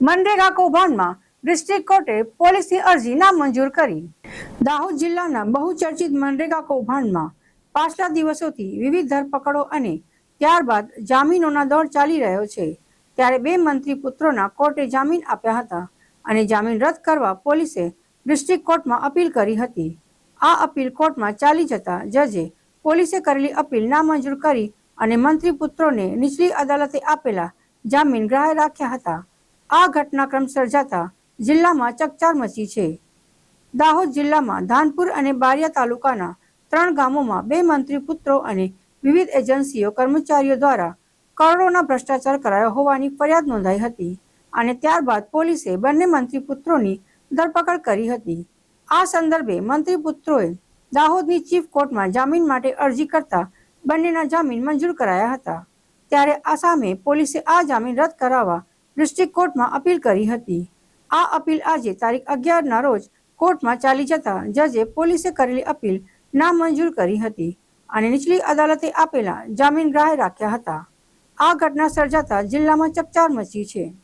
મનરેગા કૌભાંડમાં ડિસ્ટ્રિક્ટ કોર્ટે પોલીસની અરજી નામંજૂર કરી. દાહોદ જિલ્લાના બહુચર્ચિત મનરેગા કૌભાંડમાં પાછલા દિવસોથી વિવિધ ધરપકડો અને ત્યારબાદ જામીનોના દોર ચાલી રહ્યો છે. ત્યારે બે મંત્રી પુત્રોના કોર્ટે જામીન આપ્યા હતા અને જામીન રદ કરવા પોલીસે ડિસ્ટ્રિક્ટ કોર્ટમાં અપીલ કરી હતી. આ અપીલ કોર્ટમાં ચાલી જતા જજે પોલીસે કરેલી અપીલ નામંજૂર કરી અને મંત્રી પુત્રોને નીચલી અદાલતે આપેલા જામીન ગ્રાહ્ય રાખ્યા હતા. આ ઘટનાક્રમ સર્જાતા જિલ્લામાં ચકચાર મચી છે. દાહોદ જિલ્લામાં ધાનપુર અને બારિયા તાલુકાના ત્રણ ગામોમાં બે મંત્રી પુત્રો અને વિવિધ એજન્સીઓ કર્મચારીઓ દ્વારા કરોડોના ભ્રષ્ટાચાર કરાયો હોવાની ફરિયાદ નોંધાઈ હતી અને ત્યારબાદ પોલીસે બંને મંત્રી પુત્રોની ધરપકડ કરી હતી. આ સંદર્ભે મંત્રી પુત્રોએ દાહોદની ચીફ કોર્ટમાં જામીન માટે અરજી કરતા બંનેના જામીન મંજૂર કરાયા હતા. ત્યારે આ સામે પોલીસે આ જામીન રદ કરાવવા ડિસ્ટ્રિક્ટ કોર્ટમાં અપીલ કરી હતી. આ અપીલ આજે તારીખ અગિયારના રોજ કોર્ટમાં ચાલી જતા જજે પોલીસે કરેલી અપીલ નામંજૂર કરી હતી અને નીચલી અદાલતે આપેલા જામીન ગ્રાહ્ય રાખ્યા હતા. આ ઘટના સર્જાતા જિલ્લામાં ચકચાર મચી છે.